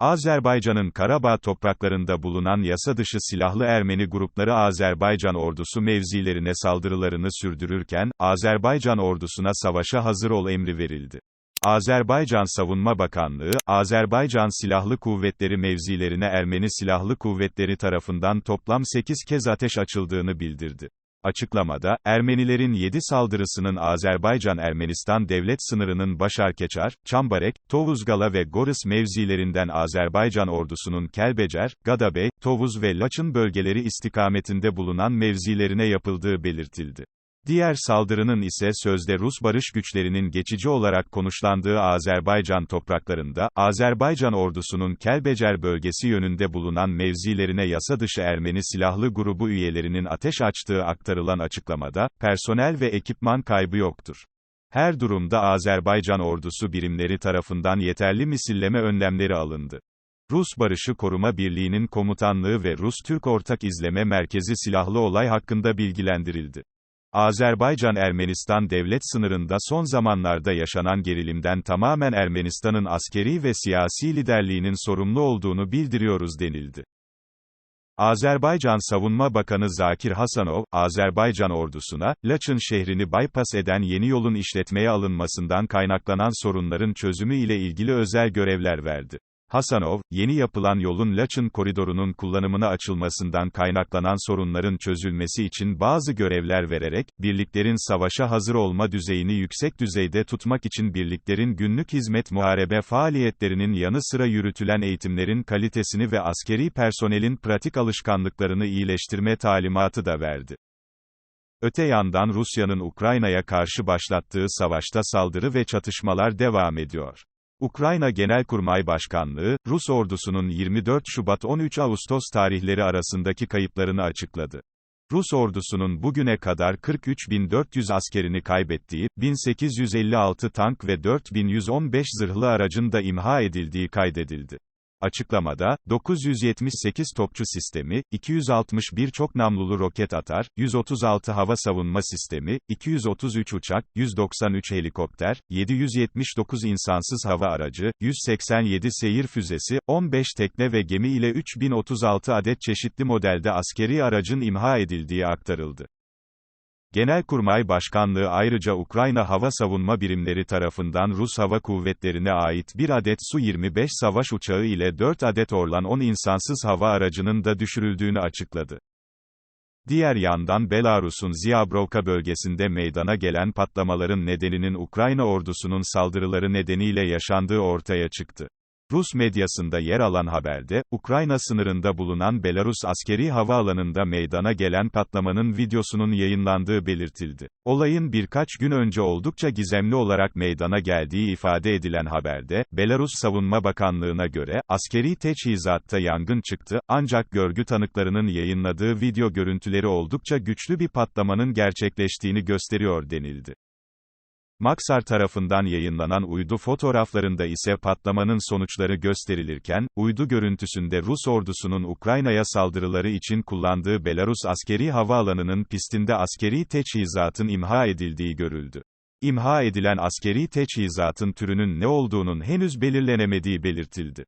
Azerbaycan'ın Karabağ topraklarında bulunan yasa dışı silahlı Ermeni grupları Azerbaycan ordusu mevzilerine saldırılarını sürdürürken, Azerbaycan ordusuna savaşa hazır ol emri verildi. Azerbaycan Savunma Bakanlığı, Azerbaycan Silahlı Kuvvetleri mevzilerine Ermeni Silahlı Kuvvetleri tarafından toplam 8 kez ateş açıldığını bildirdi. Açıklamada, Ermenilerin 7 saldırısının Azerbaycan-Ermenistan devlet sınırının Başarkeçar, Çambarek, Tovuzgala ve Goris mevzilerinden Azerbaycan ordusunun Kelbecer, Gadabey, Tovuz ve Laçın bölgeleri istikametinde bulunan mevzilerine yapıldığı belirtildi. Diğer saldırının ise sözde Rus barış güçlerinin geçici olarak konuşlandığı Azerbaycan topraklarında, Azerbaycan ordusunun Kelbecer bölgesi yönünde bulunan mevzilerine yasa dışı Ermeni silahlı grubu üyelerinin ateş açtığı aktarılan açıklamada, personel ve ekipman kaybı yoktur. Her durumda Azerbaycan ordusu birimleri tarafından yeterli misilleme önlemleri alındı. Rus Barışı Koruma Birliği'nin komutanlığı ve Rus-Türk Ortak İzleme Merkezi silahlı olay hakkında bilgilendirildi. Azerbaycan-Ermenistan devlet sınırında son zamanlarda yaşanan gerilimden tamamen Ermenistan'ın askeri ve siyasi liderliğinin sorumlu olduğunu bildiriyoruz denildi. Azerbaycan Savunma Bakanı Zakir Hasanov, Azerbaycan ordusuna, Laçın şehrini bypass eden yeni yolun işletmeye alınmasından kaynaklanan sorunların çözümü ile ilgili özel görevler verdi. Hasanov, yeni yapılan yolun Laçın koridorunun kullanımına açılmasından kaynaklanan sorunların çözülmesi için bazı görevler vererek, birliklerin savaşa hazır olma düzeyini yüksek düzeyde tutmak için birliklerin günlük hizmet muharebe faaliyetlerinin yanı sıra yürütülen eğitimlerin kalitesini ve askeri personelin pratik alışkanlıklarını iyileştirme talimatı da verdi. Öte yandan Rusya'nın Ukrayna'ya karşı başlattığı savaşta saldırı ve çatışmalar devam ediyor. Ukrayna Genelkurmay Başkanlığı, Rus ordusunun 24 Şubat-13 Ağustos tarihleri arasındaki kayıplarını açıkladı. Rus ordusunun bugüne kadar 43.400 askerini kaybettiği, 1856 tank ve 4115 zırhlı aracın da imha edildiği kaydedildi. Açıklamada, 978 topçu sistemi, 261 çok namlulu roket atar, 136 hava savunma sistemi, 233 uçak, 193 helikopter, 779 insansız hava aracı, 187 seyir füzesi, 15 tekne ve gemi ile 3036 adet çeşitli modelde askeri aracın imha edildiği aktarıldı. Genelkurmay Başkanlığı ayrıca Ukrayna Hava Savunma Birimleri tarafından Rus Hava Kuvvetleri'ne ait bir adet Su-25 savaş uçağı ile 4 adet Orlan 10 insansız hava aracının da düşürüldüğünü açıkladı. Diğer yandan Belarus'un Ziabrovka bölgesinde meydana gelen patlamaların nedeninin Ukrayna ordusunun saldırıları nedeniyle yaşandığı ortaya çıktı. Rus medyasında yer alan haberde, Ukrayna sınırında bulunan Belarus askeri havaalanında meydana gelen patlamanın videosunun yayınlandığı belirtildi. Olayın birkaç gün önce oldukça gizemli olarak meydana geldiği ifade edilen haberde, Belarus Savunma Bakanlığı'na göre, askeri teçhizatta yangın çıktı, ancak görgü tanıklarının yayınladığı video görüntüleri oldukça güçlü bir patlamanın gerçekleştiğini gösteriyor denildi. Maksar tarafından yayınlanan uydu fotoğraflarında ise patlamanın sonuçları gösterilirken, uydu görüntüsünde Rus ordusunun Ukrayna'ya saldırıları için kullandığı Belarus askeri havaalanının pistinde askeri teçhizatın imha edildiği görüldü. İmha edilen askeri teçhizatın türünün ne olduğunun henüz belirlenemediği belirtildi.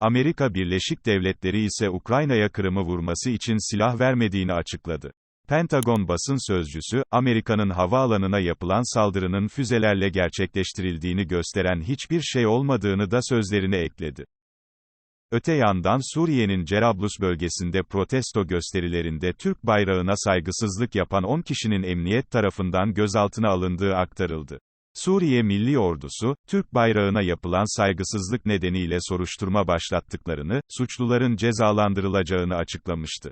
Amerika Birleşik Devletleri ise Ukrayna'ya Kırım'ı vurması için silah vermediğini açıkladı. Pentagon basın sözcüsü, Amerika'nın havaalanına yapılan saldırının füzelerle gerçekleştirildiğini gösteren hiçbir şey olmadığını da sözlerine ekledi. Öte yandan Suriye'nin Cerablus bölgesinde protesto gösterilerinde Türk bayrağına saygısızlık yapan 10 kişinin emniyet tarafından gözaltına alındığı aktarıldı. Suriye Milli Ordusu, Türk bayrağına yapılan saygısızlık nedeniyle soruşturma başlattıklarını, suçluların cezalandırılacağını açıklamıştı.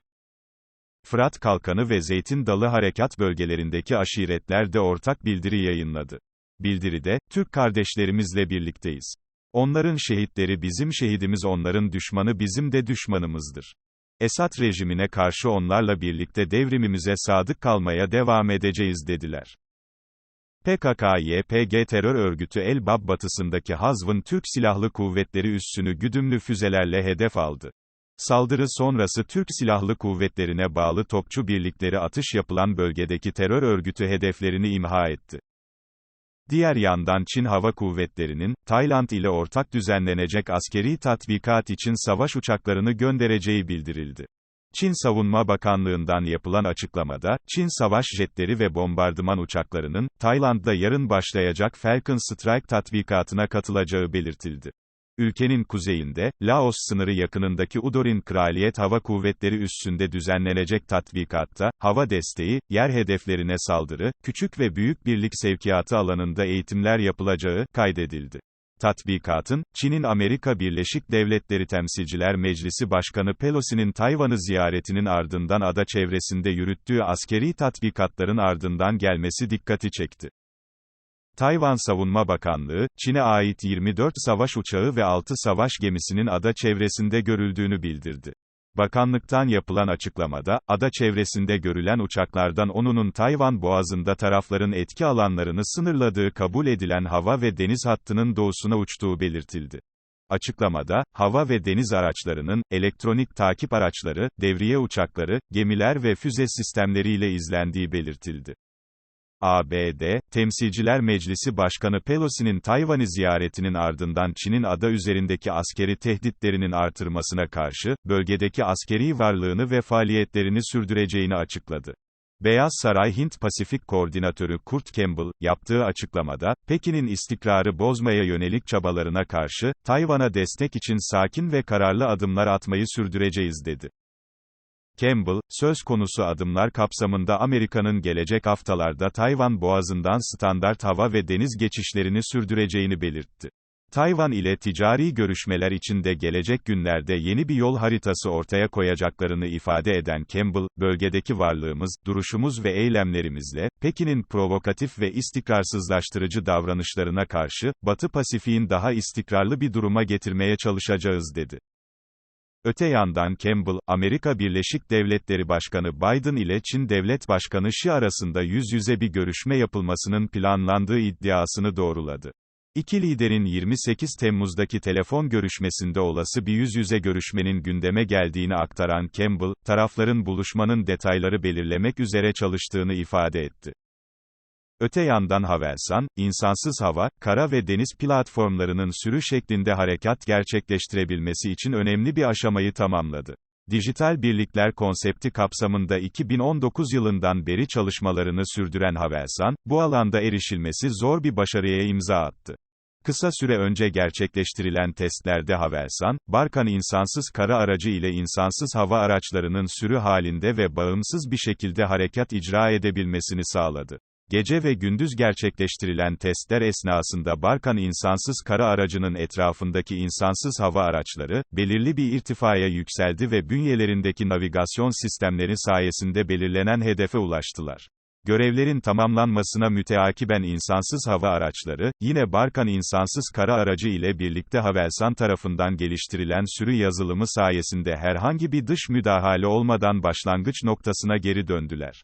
Fırat Kalkanı ve Zeytin Dalı Harekat bölgelerindeki aşiretler de ortak bildiri yayınladı. Bildiride, Türk kardeşlerimizle birlikteyiz. Onların şehitleri bizim şehidimiz onların düşmanı bizim de düşmanımızdır. Esad rejimine karşı onlarla birlikte devrimimize sadık kalmaya devam edeceğiz dediler. PKK-YPG terör örgütü El-Bab batısındaki Hazv'ın Türk Silahlı Kuvvetleri üssünü güdümlü füzelerle hedef aldı. Saldırı sonrası Türk Silahlı Kuvvetlerine bağlı topçu birlikleri atış yapılan bölgedeki terör örgütü hedeflerini imha etti. Diğer yandan Çin Hava Kuvvetleri'nin, Tayland ile ortak düzenlenecek askeri tatbikat için savaş uçaklarını göndereceği bildirildi. Çin Savunma Bakanlığı'ndan yapılan açıklamada, Çin savaş jetleri ve bombardıman uçaklarının, Tayland'da yarın başlayacak Falcon Strike tatbikatına katılacağı belirtildi. Ülkenin kuzeyinde, Laos sınırı yakınındaki Udorin Kraliyet Hava Kuvvetleri üssünde düzenlenecek tatbikatta, hava desteği, yer hedeflerine saldırı, küçük ve büyük birlik sevkiyatı alanında eğitimler yapılacağı, kaydedildi. Tatbikatın, Çin'in Amerika Birleşik Devletleri Temsilciler Meclisi Başkanı Pelosi'nin Tayvan'ı ziyaretinin ardından ada çevresinde yürüttüğü askeri tatbikatların ardından gelmesi dikkati çekti. Tayvan Savunma Bakanlığı, Çin'e ait 24 savaş uçağı ve 6 savaş gemisinin ada çevresinde görüldüğünü bildirdi. Bakanlıktan yapılan açıklamada, ada çevresinde görülen uçaklardan 10'unun Tayvan boğazında tarafların etki alanlarını sınırladığı kabul edilen hava ve deniz hattının doğusuna uçtuğu belirtildi. Açıklamada, hava ve deniz araçlarının, elektronik takip araçları, devriye uçakları, gemiler ve füze sistemleriyle izlendiği belirtildi. ABD, Temsilciler Meclisi Başkanı Pelosi'nin Tayvan'ı ziyaretinin ardından Çin'in ada üzerindeki askeri tehditlerinin artırmasına karşı, bölgedeki askeri varlığını ve faaliyetlerini sürdüreceğini açıkladı. Beyaz Saray Hint-Pasifik Koordinatörü Kurt Campbell, yaptığı açıklamada, Pekin'in istikrarı bozmaya yönelik çabalarına karşı, Tayvan'a destek için sakin ve kararlı adımlar atmayı sürdüreceğiz dedi. Campbell, söz konusu adımlar kapsamında Amerika'nın gelecek haftalarda Tayvan boğazından standart hava ve deniz geçişlerini sürdüreceğini belirtti. Tayvan ile ticari görüşmeler için de gelecek günlerde yeni bir yol haritası ortaya koyacaklarını ifade eden Campbell, bölgedeki varlığımız, duruşumuz ve eylemlerimizle, Pekin'in provokatif ve istikrarsızlaştırıcı davranışlarına karşı, Batı Pasifik'in daha istikrarlı bir duruma getirmeye çalışacağız dedi. Öte yandan Campbell, Amerika Birleşik Devletleri Başkanı Biden ile Çin Devlet Başkanı Xi arasında yüz yüze bir görüşme yapılmasının planlandığı iddiasını doğruladı. İki liderin 28 Temmuz'daki telefon görüşmesinde olası bir yüz yüze görüşmenin gündeme geldiğini aktaran Campbell, tarafların buluşmanın detayları belirlemek üzere çalıştığını ifade etti. Öte yandan Havelsan, insansız hava, kara ve deniz platformlarının sürü şeklinde harekat gerçekleştirebilmesi için önemli bir aşamayı tamamladı. Dijital birlikler konsepti kapsamında 2019 yılından beri çalışmalarını sürdüren Havelsan, bu alanda erişilmesi zor bir başarıya imza attı. Kısa süre önce gerçekleştirilen testlerde Havelsan, Barkan insansız kara aracı ile insansız hava araçlarının sürü halinde ve bağımsız bir şekilde harekat icra edebilmesini sağladı. Gece ve gündüz gerçekleştirilen testler esnasında Barkan insansız kara aracının etrafındaki insansız hava araçları, belirli bir irtifaya yükseldi ve bünyelerindeki navigasyon sistemleri sayesinde belirlenen hedefe ulaştılar. Görevlerin tamamlanmasına müteakiben insansız hava araçları, yine Barkan insansız kara aracı ile birlikte Havelsan tarafından geliştirilen sürü yazılımı sayesinde herhangi bir dış müdahale olmadan başlangıç noktasına geri döndüler.